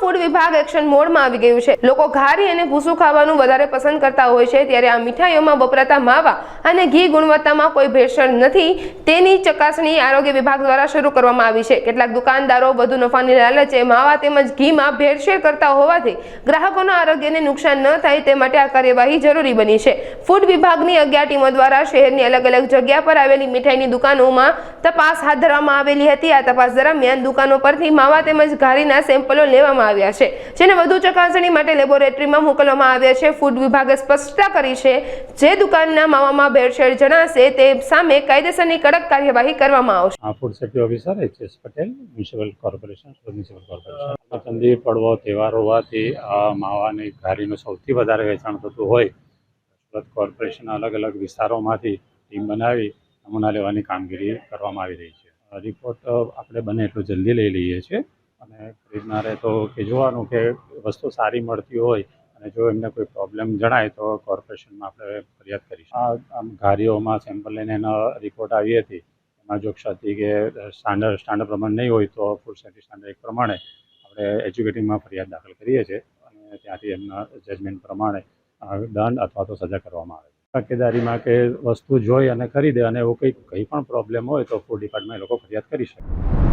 Food વિભાગ action મોડમાં આવી ગયું છે. લોકો ઘારી અને ભૂસું ખાવાનું વધારે પસંદ કરતા હોય છે, ત્યારે આ મીઠાઈઓમાં વપરાતા માવા અને ઘી ગુણવત્તામાં કોઈ ભેળસેળ નથી. તેની ચકાસણી આરોગ્ય વિભાગ દ્વારા શરૂ કરવામાં આવી છે. કેટલાક દુકાનદારો વધુ નફાની લાલચે માવા તેમજ ઘીમાં ભેળસેળ કરતા હોવાથી ગ્રાહકોના આરોગ્યને નુકસાન ન થાય તે માટે આ કાર્યવાહી જરૂરી બની છે. ફૂડ વિભાગની અગિયાર ટીમો દ્વારા શહેરની અલગ અલગ જગ્યા પર આવેલી મીઠાઈની દુકાનોમાં તપાસ હાથ ધરવામાં આવેલી હતી. આ તપાસ દરમિયાન દુકાનો પરથી માવા તેમજ ઘારીના સેમ્પલો લેવામાં આવ્યા છે. જેને વધુ ચકાસણી માટે લેબોરેટરીમાં મોકલવામાં આવ્યા છે. ફૂડ વિભાગે સ્પષ્ટતા કરી છે. જે દુકાનના માવામાં ભેળસેળ જણાશે, તે સામે કાયદેસરની કડક કાર્યવાહી કરવામાં આવશે. Food safety officer H Patel municipal corporation municipal corporation Chandi Padvo, તહેવાર હોવાથી આ માવાની ઘારીનું સૌથી વધારે વેચાણ થતું હોય. સુરત કોર્પોરેશનના અલગ અલગ વિસ્તારોમાંથી ટીમ બનાવી નમૂના લેવાની કામગીરી કરવામાં આવી રહી છે. રિપોર્ટ આપણે બને એટલું જલ્દી લઈ લઈએ છીએ. અને તો કે જોવાનું કે વસ્તુ સારી મળતી હોય અને જો એમને કોઈ પ્રોબ્લેમ જણાય તો કોર્પોરેશનમાં આપણે ફરિયાદ કરીશું. આમ ઘારીઓમાં સેમ્પલ લઈને એનો રિપોર્ટ આવી હતી. એમાં જો ક્ષતિ કે સ્ટાન્ડર્ડ સ્ટાન્ડર્ડ પ્રમાણે નહીં હોય તો ફૂડ સેફ્ટી સ્ટાન્ડર્ડ પ્રમાણે આપણે એજ્યુકેટિંગમાં ફરિયાદ દાખલ કરીએ છીએ અને ત્યાંથી એમના જજમેન્ટ પ્રમાણે દંડ અથવા તો સજા કરવામાં આવે તકેદારીમાં કે વસ્તુ જોઈ અને ખરીદે અને એવું કંઈ કંઈ પણ પ્રોબ્લેમ હોય તો ફૂડ ડિપાર્ટમેન્ટ લોકો ફરિયાદ કરી શકે.